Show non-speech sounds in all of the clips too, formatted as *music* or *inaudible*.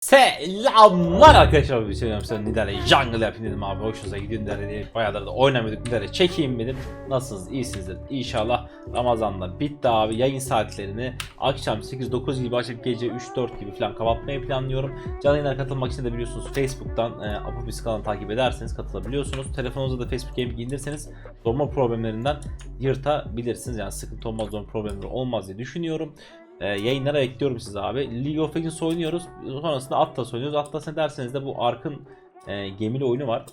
Selamlar arkadaşlar. Bir şey sen Nidale Jungle yapayım dedim abi. Hoşunuza gidiyor Nidale diye bayağıdır da oynamıyorduk. Nidale çekeyim dedim. Nasılsınız? İyisinizdir İnşallah Ramazan'da bitti abi. Yayın saatlerini akşam 8-9 gibi açıp gece 3-4 gibi falan kapatmayı planlıyorum. Canlı yayına katılmak için de biliyorsunuz Facebook'tan e, Apopis kanalını takip ederseniz katılabiliyorsunuz. Telefonunuzda da Facebook Gaming indirirseniz donma problemlerinden yırtabilirsiniz. Yani sıkıntı olmaz donma problemleri olmaz diye düşünüyorum e, yayınlara bekliyorum sizi abi. League of Legends oynuyoruz. Sonrasında Atlas oynuyoruz. Atlas ne derseniz de bu Ark'ın e, gemili oyunu var.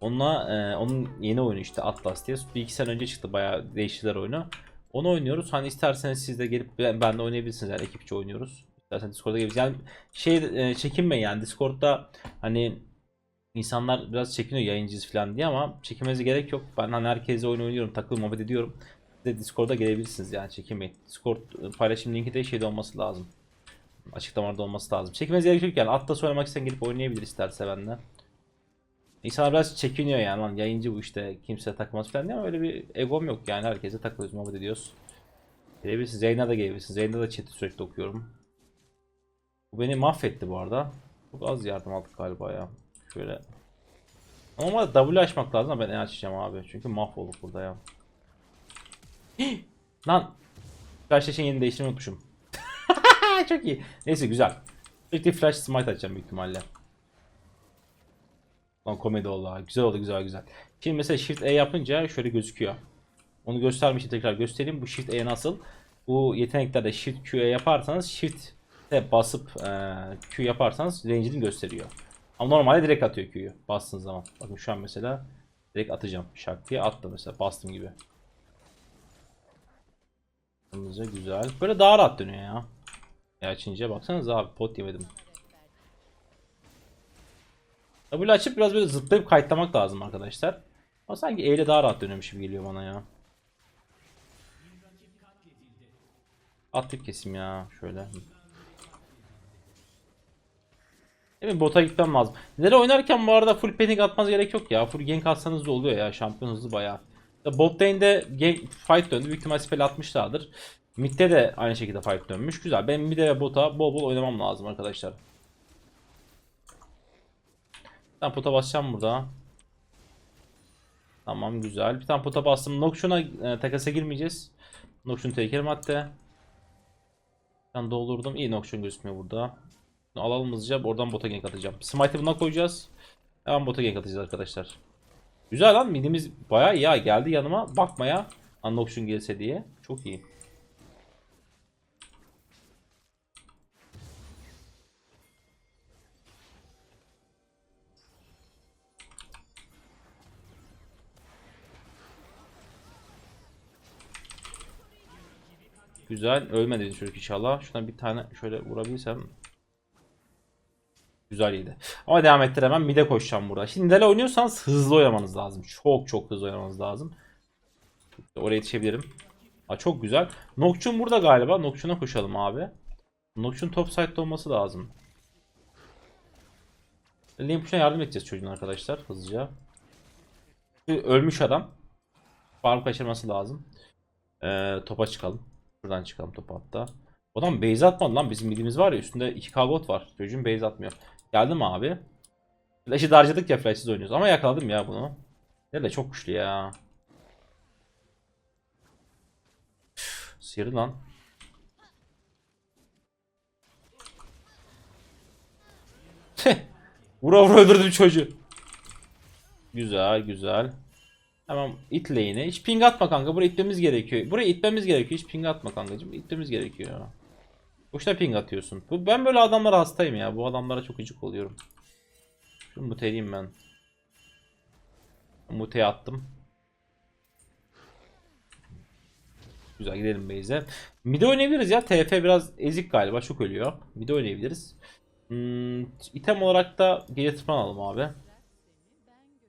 Onunla, e, onun yeni oyunu işte Atlas diye. Bir iki sene önce çıktı bayağı değiştiler oyunu. Onu oynuyoruz. Hani isterseniz siz de gelip ben, ben de oynayabilirsiniz yani ekipçe oynuyoruz. İsterseniz Discord'a gelebilirsiniz. Yani şey e, çekinmeyin yani Discord'da hani insanlar biraz çekiniyor yayıncıyız falan diye ama çekinmenize gerek yok. Ben hani herkese oyun oynuyorum, takıl muhabbet ediyorum. De Discord'a gelebilirsiniz yani çekinmeyin. Discord e, paylaşım linki de şeyde olması lazım. Açıklamada olması lazım. Çekmenize gerek yok yani. Atlas oynamak isteyen gelip oynayabilir isterse bende. İnsanlar biraz çekiniyor yani lan yayıncı bu işte kimse takmaz falan diye ama öyle bir egom yok yani herkese takılıyoruz muhabbet ediyoruz. Gelebilirsiniz. Yayına da gelebilirsiniz. Yayında da chat'i sürekli okuyorum. Bu beni mahvetti bu arada. Çok az yardım aldık galiba ya. Şöyle. Ama W açmak lazım ben E açacağım abi. Çünkü mahvolduk burada ya. *gasps* Lan. Flash için yeni değiştirmeyi unutmuşum. *laughs* Çok iyi. Neyse güzel. Sürekli flash smite açacağım büyük ihtimalle. Lan komedi oldu ha. Güzel oldu güzel güzel. Şimdi mesela shift E yapınca şöyle gözüküyor. Onu göstermiştim tekrar göstereyim. Bu shift E nasıl? Bu yeteneklerde shift Q'ye yaparsanız shift de basıp e, Q yaparsanız range'ini gösteriyor. Ama normalde direkt atıyor Q'yu bastığınız zaman. Bakın şu an mesela direkt atacağım. Şak diye attım mesela bastım gibi. Hızlıca güzel. Böyle daha rahat dönüyor ya. Ya açınca baksanız abi pot yemedim. W açıp biraz böyle zıplayıp kayıtlamak lazım arkadaşlar. Ama sanki E ile daha rahat dönüyormuş gibi geliyor bana ya. Attık kesim ya şöyle. Mi? Bota gitmem lazım. Nereye oynarken bu arada full panic atmanız gerek yok ya. Full gank atsanız da oluyor ya. Şampiyon hızlı bayağı. Bot lane'de fight döndü. Büyük ihtimal spell atmışlardır. Mid'de de aynı şekilde fight dönmüş. Güzel. Ben mid'e ve bota bol bol oynamam lazım arkadaşlar. Ben pota basacağım burada. Tamam güzel. Bir tane pota bastım. Nocturne'a e, takasa girmeyeceğiz. Nocturne tehlikeli madde. Ben doldurdum. İyi Nocturne gözükmüyor burada. Bunu alalım hızlıca. Oradan bota gank atacağım. Smite'ı buna koyacağız. Hemen bota gank atacağız arkadaşlar. Güzel lan midimiz bayağı iyi ya. Geldi yanıma bakmaya. Unlocktion gelse diye. Çok iyi. Güzel. Ölmedi çocuk inşallah. Şuna bir tane şöyle vurabilsem. Güzel yedi. Ama devam ettiremem. Mide koşacağım burada. Şimdi Nidale oynuyorsanız hızlı oynamanız lazım. Çok çok hızlı oynamanız lazım. Oraya yetişebilirim. Aa, çok güzel. Nocturne burada galiba. Nocturne'a koşalım abi. Nocturne top side'da olması lazım. Limpuş'a yardım edeceğiz çocuğun arkadaşlar hızlıca. Ölmüş adam. Farm kaçırması lazım. Ee, topa çıkalım. Buradan çıkalım topa hatta. Adam base atmadı lan. Bizim midimiz var ya üstünde 2k bot var. Çocuğun base atmıyor. Geldi mi abi? Flash'ı da harcadık ya flash'sız oynuyoruz. Ama yakaladım ya bunu. Nerede çok güçlü ya. Sıyırdı lan. Vura vura öldürdüm çocuğu. Güzel güzel. Tamam it lane'e. Hiç ping atma kanka. Buraya itmemiz gerekiyor. Buraya itmemiz gerekiyor. Hiç ping atma kankacığım. İtmemiz gerekiyor. Boşuna ping atıyorsun. Bu, ben böyle adamlara hastayım ya. Bu adamlara çok gıcık oluyorum. Şunu muteleyeyim ben. Muteye attım. Güzel gidelim base'e. Mid oynayabiliriz ya. TF biraz ezik galiba. Çok ölüyor. Mid oynayabiliriz. Hmm, item olarak da gece tıpan alalım abi.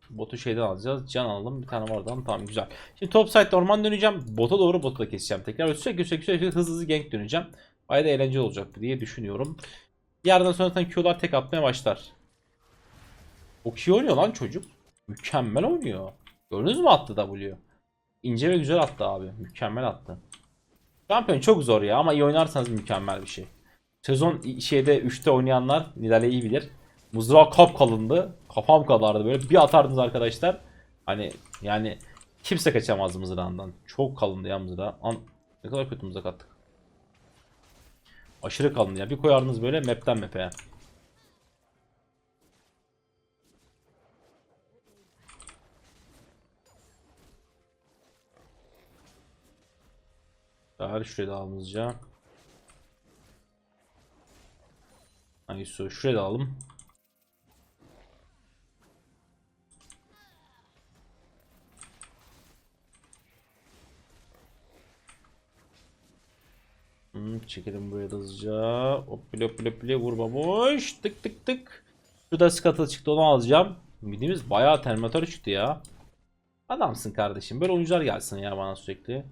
Botu şeyden alacağız. Can alalım. Bir tane oradan. Tamam güzel. Şimdi top side'de orman döneceğim. Bota doğru botu da keseceğim tekrar. Sürekli sürekli sürekli hızlı hızlı gank döneceğim. Bayağı da eğlenceli olacak diye düşünüyorum. Yerden sonra zaten Q'lar tek atmaya başlar. Çok iyi oynuyor lan çocuk. Mükemmel oynuyor. Gördünüz mü attı W? İnce ve güzel attı abi. Mükemmel attı. Şampiyon çok zor ya ama iyi oynarsanız mükemmel bir şey. Sezon şeyde 3'te oynayanlar Nidale iyi bilir. Mızrağı kap kalındı. Kafam kadardı böyle. Bir atardınız arkadaşlar. Hani yani kimse kaçamaz mızrağından. Çok kalındı ya mızrağı. An ne kadar kötü mızrak attık. Aşırı kalın ya. Bir koyardınız böyle map'ten map'e. Daha şuraya da alalım hızlıca. Hangi su? Şuraya da alalım. Hmm, çekelim buraya da hızlıca. Hop bile bile bile vurmamış. Tık tık tık. Şurada scuttle çıktı onu alacağım. Midimiz bayağı terminator çıktı ya. Adamsın kardeşim. Böyle oyuncular gelsin ya bana sürekli.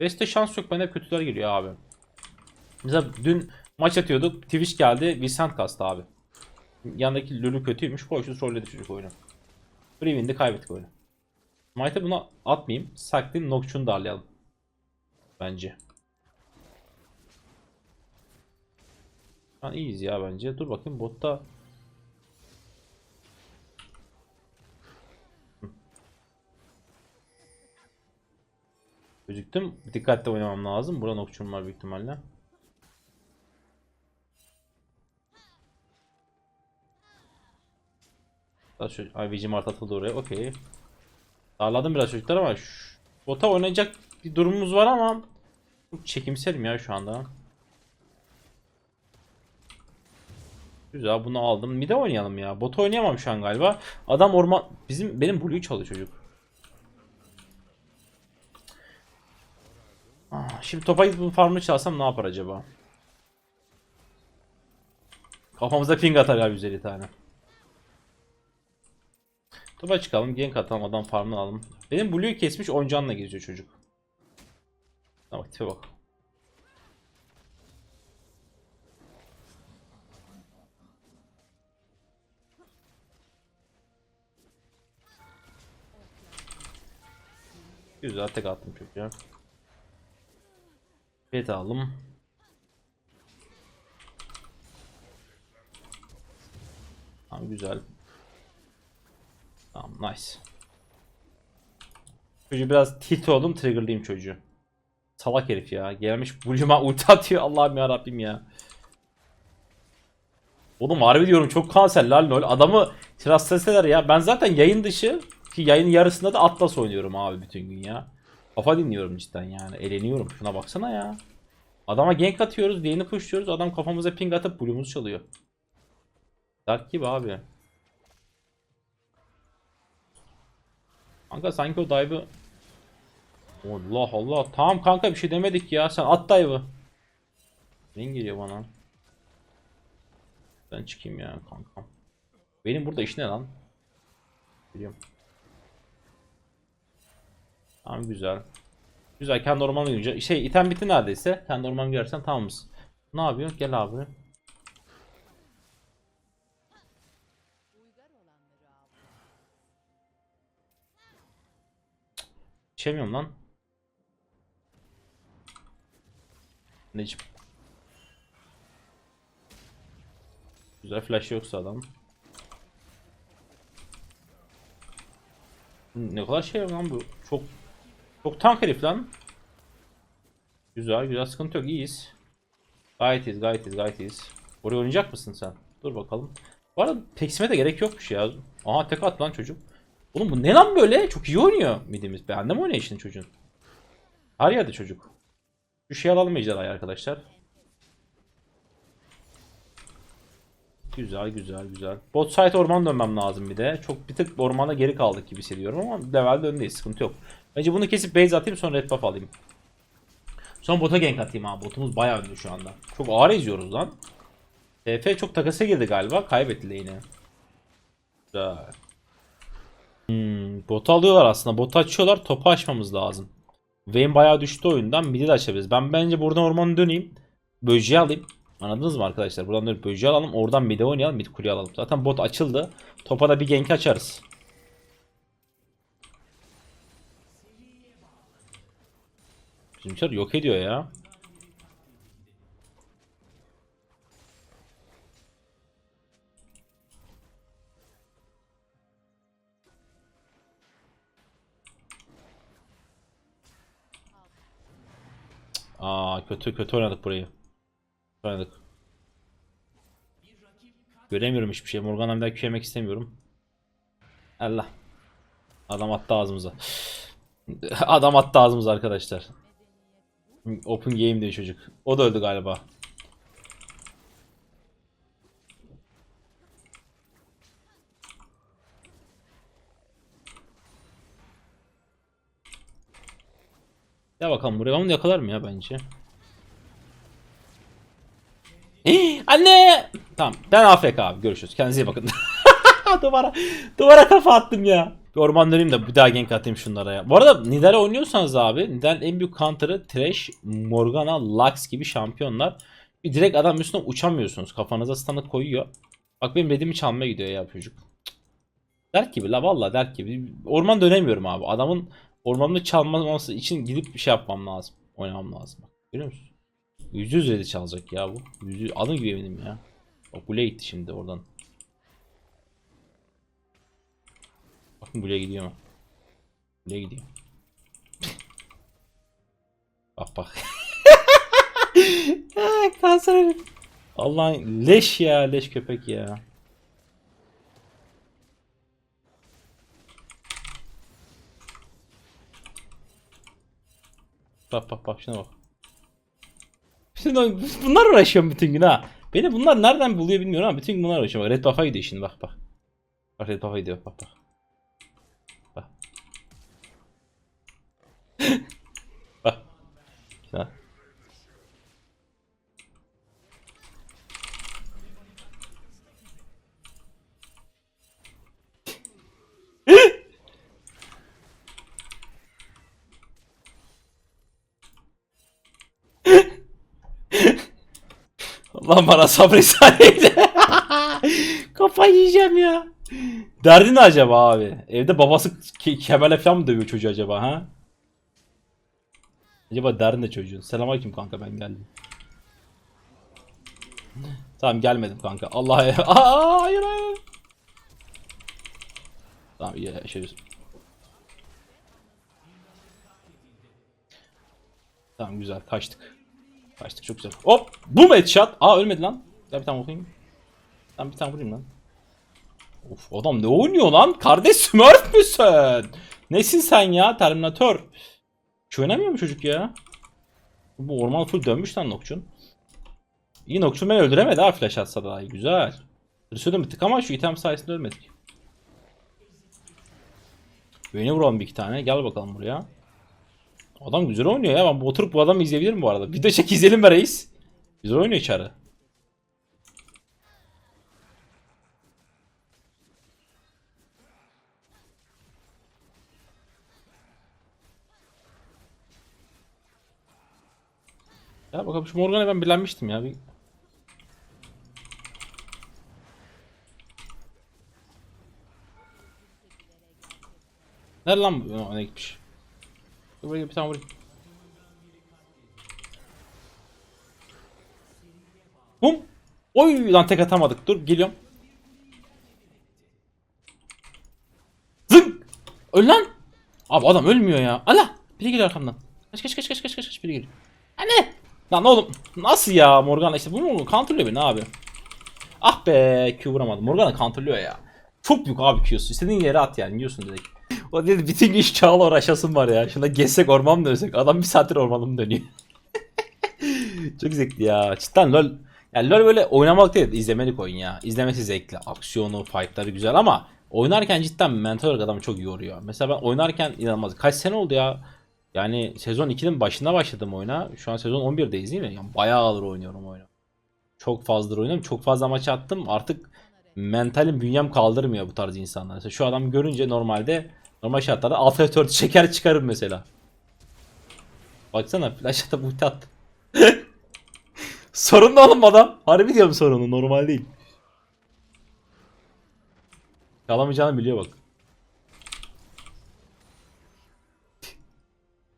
Beste şans yok hep kötüler geliyor abi. Mesela dün maç atıyorduk. Twitch geldi. Vicent kastı abi. Yandaki Lulu kötüymüş. Koştu trolledi çocuk oyunu. Freewin'de kaybettik oyunu. Smite'e bunu atmayayım. Saklayayım Nocturne'u darlayalım. Bence. Şu an iyiyiz ya bence. Dur bakayım botta. Gözüktüm. Dikkatli oynamam lazım. Burada Nocturne var büyük ihtimalle. Biraz şu Ay Vici Mart atıldı oraya. Okey. Darladım biraz çocuklar ama şu bota oynayacak bir durumumuz var ama çok çekimserim ya şu anda. Güzel bunu aldım. Bir de oynayalım ya. Bot oynayamam şu an galiba. Adam orman bizim benim Blue'yu çalıyor çocuk. Ah, şimdi topa gidip bu farmı çalsam ne yapar acaba? Kafamıza ping atar ya 150 tane. Topa çıkalım, gank atalım, adam farmını alalım. Benim Blue'yu kesmiş oncanla geziyor çocuk. Bak tipe bak. Güzel tek attım çocuğa. Bet aldım. Tamam güzel. Tamam nice. Çocuğu biraz tilt oldum triggerlayayım çocuğu. Salak herif ya. Gelmiş Blue'uma ulti atıyor Allah'ım ya Rabbim ya. Oğlum harbi diyorum çok kanser lan lol. Adamı trastleseler ya. Ben zaten yayın dışı ki yayının yarısında da Atlas oynuyorum abi bütün gün ya. Kafa dinliyorum cidden yani. Eğleniyorum. Şuna baksana ya. Adama gank atıyoruz, lane'i pushluyoruz. Adam kafamıza ping atıp blue'umuzu çalıyor. Dark gibi abi. Kanka sanki o dive'ı Allah Allah. Tamam kanka bir şey demedik ya. Sen at dive'ı. Ne geliyor bana? Ben çıkayım ya kankam. Benim burada iş ne lan? Biliyorum. Tamam güzel. Güzel kendi ormanı görünce. Şey item bitti neredeyse. Kendi ormanı görsen tamamız. Ne yapıyor? Gel abi. İçemiyorum lan. Necip. Güzel flash yoksa adam. Ne kadar şey lan bu. Çok çok tank herif lan. Güzel güzel sıkıntı yok iyiyiz. Gayet iyiyiz gayet iyiyiz gayet iyiyiz. Oraya oynayacak mısın sen? Dur bakalım. Bu arada peksime de gerek yokmuş ya. Aha tek at lan çocuk. Oğlum bu ne lan böyle? Çok iyi oynuyor midimiz. Beğendim oynayışını çocuğun. Her yerde çocuk. Şu şey alalım ejderhayı arkadaşlar. Güzel güzel güzel. Bot site orman dönmem lazım bir de. Çok bir tık ormana geri kaldık gibi hissediyorum ama levelde öndeyiz sıkıntı yok. Bence bunu kesip base atayım sonra red buff alayım. Son bota gank atayım abi. Botumuz bayağı önde şu anda. Çok ağır eziyoruz lan. TF çok takasa girdi galiba. Kaybetti lane'i. Güzel. Hmm, botu alıyorlar aslında. Botu açıyorlar. Topu açmamız lazım. Vayne bayağı düştü oyundan. Midi de açabiliriz. Ben bence buradan ormanı döneyim. Böceği alayım. Anladınız mı arkadaşlar? Buradan dönüp böceği alalım. Oradan mid'e oynayalım. Mid kuleyi alalım. Zaten bot açıldı. Topa da bir gank açarız. Bizimkiler yok ediyor ya. Aa kötü kötü oynadık burayı. Oynadık. Göremiyorum hiçbir şey. Morgan Hamdi'ye şey küyemek istemiyorum. Allah. Adam attı ağzımıza. *laughs* Adam attı ağzımıza arkadaşlar. Open game diyor çocuk. O da öldü galiba. Ya bakalım buraya onu yakalar mı ya bence? Anne! Tamam ben AFK abi görüşürüz. Kendinize iyi bakın. *laughs* duvara, duvara kafa attım ya. Bir orman bir daha gank atayım şunlara ya. Bu arada Nidal'e oynuyorsanız abi Nidal'in en büyük counter'ı Thresh, Morgana, Lux gibi şampiyonlar. Bir direkt adam üstüne uçamıyorsunuz. Kafanıza stun'ı koyuyor. Bak benim redimi çalmaya gidiyor ya çocuk. Dert gibi la valla dert gibi. Orman dönemiyorum abi. Adamın ormanını çalmaması için gidip bir şey yapmam lazım. Oynamam lazım. Bak, görüyor musun? Yüzde yüz redi çalacak ya bu. Yüzde adım gibi eminim ya. Bak buraya gitti şimdi oradan. Bakın buraya gidiyor mu? Buraya gidiyor. bak bak. *laughs* Kanser. Allah'ın leş ya leş köpek ya. Bak bak bak şuna bak. Şimdi bunlar uğraşıyorum bütün gün ha. Beni bunlar nereden buluyor bilmiyorum ama bütün gün bunlar uğraşıyorum. Bak Red Buff'a gidiyor şimdi bak bak. Bak Red Buff'a gidiyor bak. Bak. bak. Şuna. Allah bana sabır ihsan eyle. *laughs* Kafayı yiyeceğim ya. Derdi ne acaba abi? Evde babası ke- kemerle falan mı dövüyor çocuğu acaba ha? Acaba derdi ne çocuğun? Selamünaleyküm kanka ben geldim. Tamam gelmedim kanka. Allah ya. *laughs* Aa, hayır hayır. Tamam iyi yaşarız. Tamam güzel kaçtık. Kaçtık çok güzel. Hop! Boom headshot. Aa ölmedi lan. Gel bir tane vurayım. Ben bir tane vurayım lan. Of adam ne oynuyor lan? Kardeş Smurf müsün? Nesin sen ya? Terminator. Hiç oynamıyor mu çocuk ya? Bu orman full dönmüş lan Nokçun. İyi Nokçun beni öldüremedi ha flash atsa daha iyi. Güzel. Rüsudum bir tık ama şu item sayesinde ölmedik. Beni vuralım bir iki tane. Gel bakalım buraya. Adam güzel oynuyor ya. Ben oturup bu adamı izleyebilirim bu arada. Video çek izleyelim be reis. Güzel oynuyor içeri. Ya bakalım şu Morgan'a ben bilenmiştim ya. Bir... Nerede lan bu? Ona gitmiş. Dur buraya bir tane vurayım. Bum. Oy lan tek atamadık. Dur geliyorum. Zın. Öl lan. Abi adam ölmüyor ya. Allah. Biri geliyor arkamdan. Kaç kaç kaç kaç kaç kaç biri geliyor. Anne. Lan oğlum nasıl ya Morgana işte bu mu counterlıyor beni abi. Ah be Q vuramadım. Morgana counterlıyor ya. Çok büyük abi Q'su. İstediğin yere at yani yiyorsun direkt. *laughs* O dedi bütün iş çağla uğraşasın var ya. Şuna gezsek orman mı dönsek? Adam bir saattir ormanım dönüyor. *laughs* Çok zevkli ya. Cidden LoL. Yani LoL böyle oynamak değil, izlemelik oyun ya. İzlemesi zevkli. Aksiyonu, fightları güzel ama oynarken cidden mental olarak adamı çok yoruyor. Mesela ben oynarken inanılmaz. Kaç sene oldu ya? Yani sezon 2'nin başında başladım oyuna. Şu an sezon 11'deyiz değil mi? Yani bayağı ağır oynuyorum oyunu. Çok fazladır oynuyorum. Çok fazla maç attım. Artık mentalim bünyem kaldırmıyor bu tarz insanlar. Mesela şu adamı görünce normalde normal şartlarda alt F4 çeker çıkarım mesela. Baksana flash atıp ulti attı. *laughs* sorun ne oğlum adam? Harbi diyorum sorunu normal değil. Yalamayacağını biliyor bak.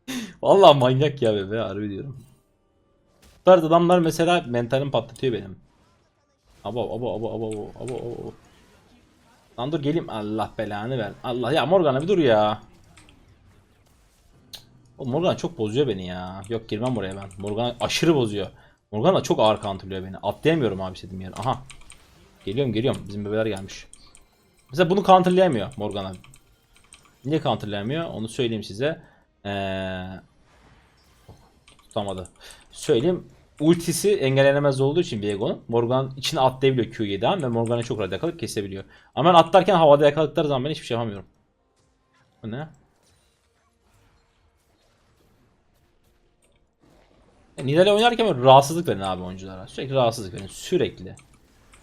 *laughs* Vallahi manyak ya bebe harbi diyorum. Bu adamlar mesela mentalim patlatıyor benim. Abo abo abo abo abo abo abo. Lan dur geleyim Allah belanı ver. Allah ya Morgana bir dur ya. Oğlum Morgan çok bozuyor beni ya. Yok girmem buraya ben. Morgan aşırı bozuyor. Morgan da çok ağır counterlıyor beni. Atlayamıyorum abi istediğim yere. Aha. Geliyorum geliyorum. Bizim bebeler gelmiş. Mesela bunu counterlayamıyor Morgan abi. Niye counterlayamıyor? Onu söyleyeyim size. Ee, tutamadı. Söyleyeyim. Ultisi engellenemez olduğu için Viego'nun Morgan içine atlayabiliyor Q7'den ve Morgan'ı çok rahat yakalayıp kesebiliyor. Ama ben atlarken havada yakaladıkları zaman ben hiçbir şey yapamıyorum. Bu ne? E, Nidale oynarken böyle rahatsızlık verin abi oyunculara. Sürekli rahatsızlık verin. Sürekli.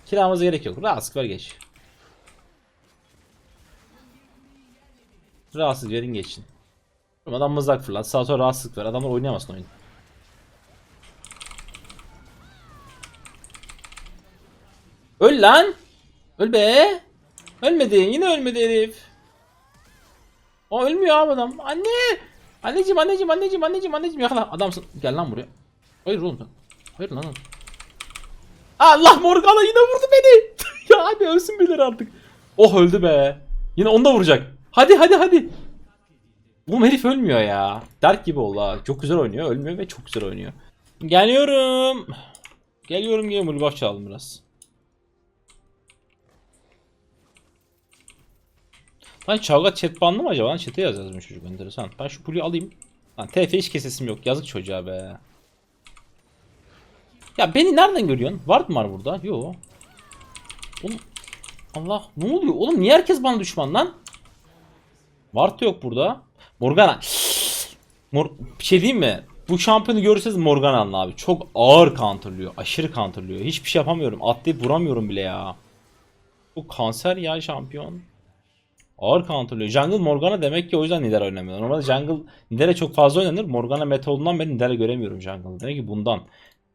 Kiramıza gerek yok. Rahatsızlık ver geç. Rahatsızlık verin geçin. Adam mızrak fırlat. Sağa sola rahatsızlık ver. Adamlar oynayamasın oyunu. Öl lan. Öl be. Ölmedi. Yine ölmedi herif. O ölmüyor abi adam. Anne. Anneciğim anneciğim anneciğim anneciğim anneciğim yakala. Adamsın. Gel lan buraya. Hayır oğlum. Hayır lan. Allah Morgana yine vurdu beni. *laughs* ya hadi ölsün birileri artık. Oh öldü be. Yine onu da vuracak. Hadi hadi hadi. Bu herif ölmüyor ya. Dark gibi oldu. Çok güzel oynuyor. Ölmüyor ve çok güzel oynuyor. Geliyorum. Geliyorum geliyorum. Buff çaldım biraz. Lan Çavga chat banlı mı acaba? Lan chat'e yaz yazmış çocuk enteresan. Ben şu pulyu alayım. Lan TF hiç kesesim yok. Yazık çocuğa be. Ya beni nereden görüyorsun? Ward mı var burada? Yo. Oğlum. Allah ne oluyor? Oğlum niye herkes bana düşman lan? Ward da yok burada. Morgana. *gasps* Mor bir şey diyeyim mi? Bu şampiyonu görürseniz Morgana'nın abi. Çok ağır counterlıyor. Aşırı counterlıyor. Hiçbir şey yapamıyorum. Atlayıp vuramıyorum bile ya. Bu kanser ya şampiyon. Ağır counterlıyor. Jungle Morgana demek ki o yüzden Nidalee oynamıyor. Normalde Jungle Nidalee çok fazla oynanır. Morgana meta olduğundan ben Nidalee göremiyorum Jungle'da. Demek ki bundan.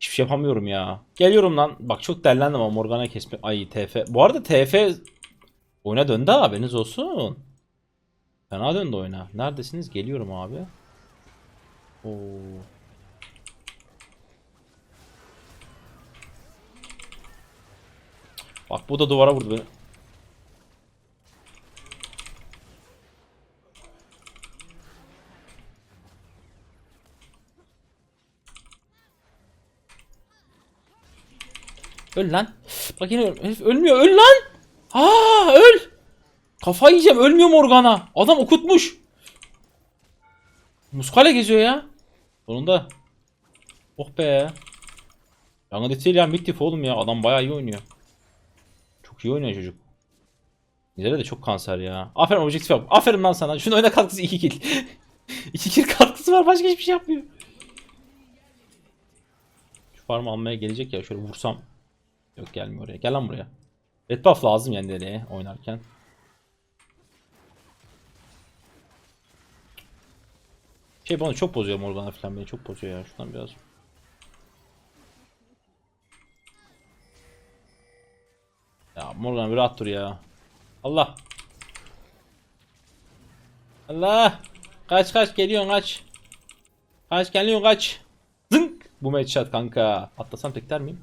Hiçbir şey yapamıyorum ya. Geliyorum lan. Bak çok dellendim ama Morgana kesme. Ay TF. Bu arada TF oyuna döndü ha, haberiniz olsun. Fena döndü oyuna. Neredesiniz? Geliyorum abi. Oo. Bak bu da duvara vurdu beni. Öl lan. Bak yine herif ölmüyor. Öl lan. Aa öl. Kafayı yiyeceğim. Ölmüyor Morgana. Adam okutmuş. Muskale geziyor ya. Sonunda. Oh be. Yanında değil ya Mittif oğlum ya. Adam bayağı iyi oynuyor. Çok iyi oynuyor çocuk. Nidale de çok kanser ya. Aferin objektif yap. Aferin lan sana. Şunun oyuna katkısı 2 kill. *laughs* 2 kill katkısı var. Başka hiçbir şey yapmıyor. Şu farmı almaya gelecek ya. Şöyle vursam. Yok gelmiyor oraya. Gel lan buraya. Red buff lazım yani nereye oynarken. Şey bana çok bozuyor Morgana falan beni çok bozuyor ya. Şuradan biraz. Ya Morgan bir rahat dur ya. Allah. Allah. Kaç kaç geliyorsun kaç. Kaç geliyorsun kaç. Zınk. Bu headshot kanka. Atlasam tekler miyim?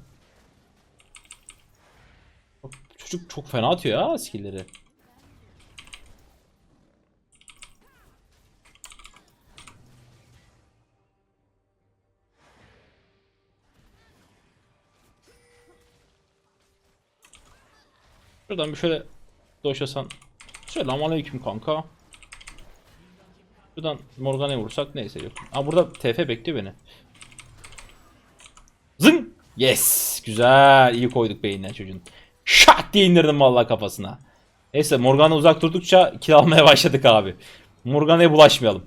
Çocuk çok fena atıyor ya skill'leri. Şuradan bir şöyle doşasan. Selamünaleyküm kanka. Şuradan Morgana'ya vursak neyse yok. Aa burada TF bekliyor beni. Zın! Yes! Güzel. iyi koyduk beynine çocuğun. Şak diye indirdim vallahi kafasına. Neyse Morgana uzak durdukça kill almaya *laughs* başladık abi. Morgana'ya bulaşmayalım.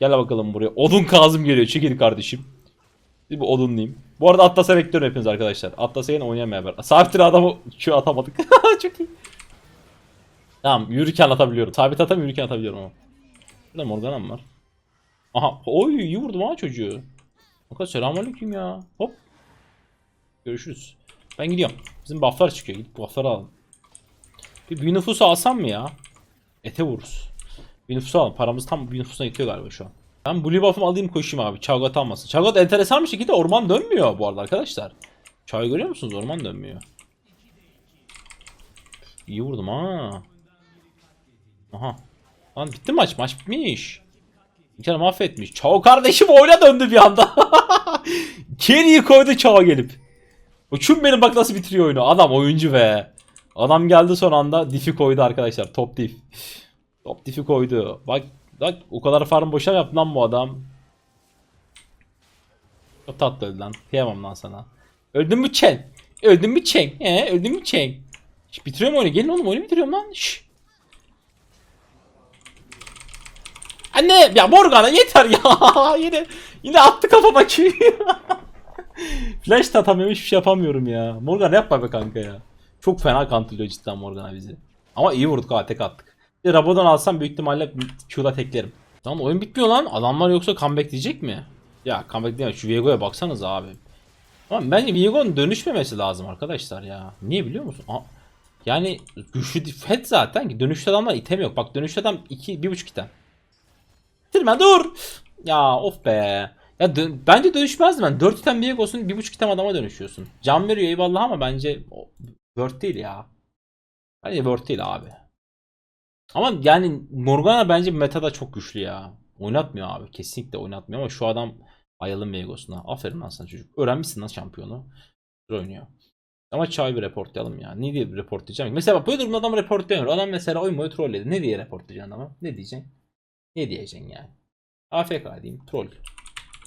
Gel bakalım buraya. Odun Kazım geliyor. Çekil kardeşim. Bir odunlayayım. Bu arada Atlas'a bekliyorum hepiniz arkadaşlar. Atlas'a yine oynayamaya beraber. Sabit adamı şu atamadık. *laughs* Çok iyi. Tamam yürürken atabiliyorum. Sabit atam yürürken atabiliyorum ama. Burada Morgana mı var? Aha oy iyi vurdum ha çocuğu. Bakın selamünaleyküm ya. Hop. Görüşürüz. Ben gidiyorum. Bizim bufflar çıkıyor. Gidip buffları alalım. Bir büyü nüfusu alsam mı ya? Ete vururuz. Bir nüfusu alalım. Paramız tam bir nüfusuna yetiyor galiba şu an. Ben blue buff'ımı alayım koşayım abi. Çavgat almasın. Çavgat enteresan bir şekilde orman dönmüyor bu arada arkadaşlar. Çay görüyor musunuz? Orman dönmüyor. İyi vurdum ha. Aha. Lan bitti maç. Maç bitmiş. Bir kere mahvetmiş. Çao kardeşim oyuna döndü bir anda. *laughs* Carry'i koydu Çao gelip. Uçun benim bak nasıl bitiriyor oyunu. Adam oyuncu be. Adam geldi son anda diff'i koydu arkadaşlar. Top diff. Top diff'i koydu. Bak bak o kadar farm boşa yaptı lan bu adam. Çok tatlı öldü lan. Kıyamam lan sana. Öldün mü Chen? Öldün mü Chen? He, öldün mü Chen? Bitiriyorum oyunu. Gelin oğlum oyunu bitiriyorum lan. Şş. Anne ya Morgana yeter ya. *laughs* yine yine attı kafama ki. *laughs* Flash da atamıyorum hiçbir şey yapamıyorum ya. Morgana yapma be kanka ya. Çok fena kantılıyor cidden Morgana bizi. Ama iyi vurduk ha tek attık. Bir de Rabadon alsam büyük ihtimalle Q'da teklerim. Tamam oyun bitmiyor lan. Adamlar yoksa comeback diyecek mi? Ya comeback diyemez. Şu Viego'ya baksanız abi. Ama bence Viego'nun dönüşmemesi lazım arkadaşlar ya. Niye biliyor musun? Aa, yani güçlü fet zaten ki dönüşte adamlar item yok. Bak dönüşte adam 2 1.5 item. Bitirme dur. Ya of be. Ya dö- bence dönüşmezdi ben. 4 item Viegos'un 1.5 item adama dönüşüyorsun. Can veriyor eyvallah ama bence worth değil ya. Bence worth değil abi. Ama yani Morgana bence metada çok güçlü ya. Oynatmıyor abi. Kesinlikle oynatmıyor ama şu adam ayalım Viegos'una. Aferin lan sana çocuk. Öğrenmişsin lan şampiyonu. Oynuyor. Ama Çağ'ı bir reportlayalım ya. Ne diye bir reportlayacağım? Mesela böyle durumda adam reportlayamıyor. Adam mesela boyu trolledi. Ne diye reportlayacaksın adama? Ne diyeceksin? Ne diyeceksin yani? AFK diyeyim. Troll.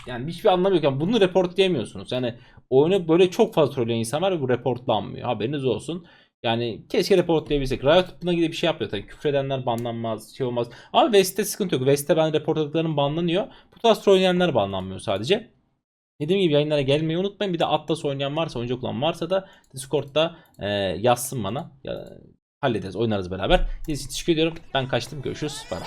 Yani hiçbir anlamı yok. Yani bunu reportlayamıyorsunuz. Yani oyunu böyle çok fazla trolleyen insan var ve bu reportlanmıyor. Haberiniz olsun. Yani keşke reportlayabilsek. Riot buna gibi bir şey yapıyor tabii. Küfredenler banlanmaz, şey olmaz. Ama West'te sıkıntı yok. West'te ben reportladıklarım banlanıyor. Bu tarz trolleyenler banlanmıyor sadece. Dediğim gibi yayınlara gelmeyi unutmayın. Bir de Atlas oynayan varsa, oyuncu olan varsa da Discord'da e, yazsın bana. Ya, hallederiz, oynarız beraber. İçin teşekkür ediyorum. Ben kaçtım. Görüşürüz. Bay.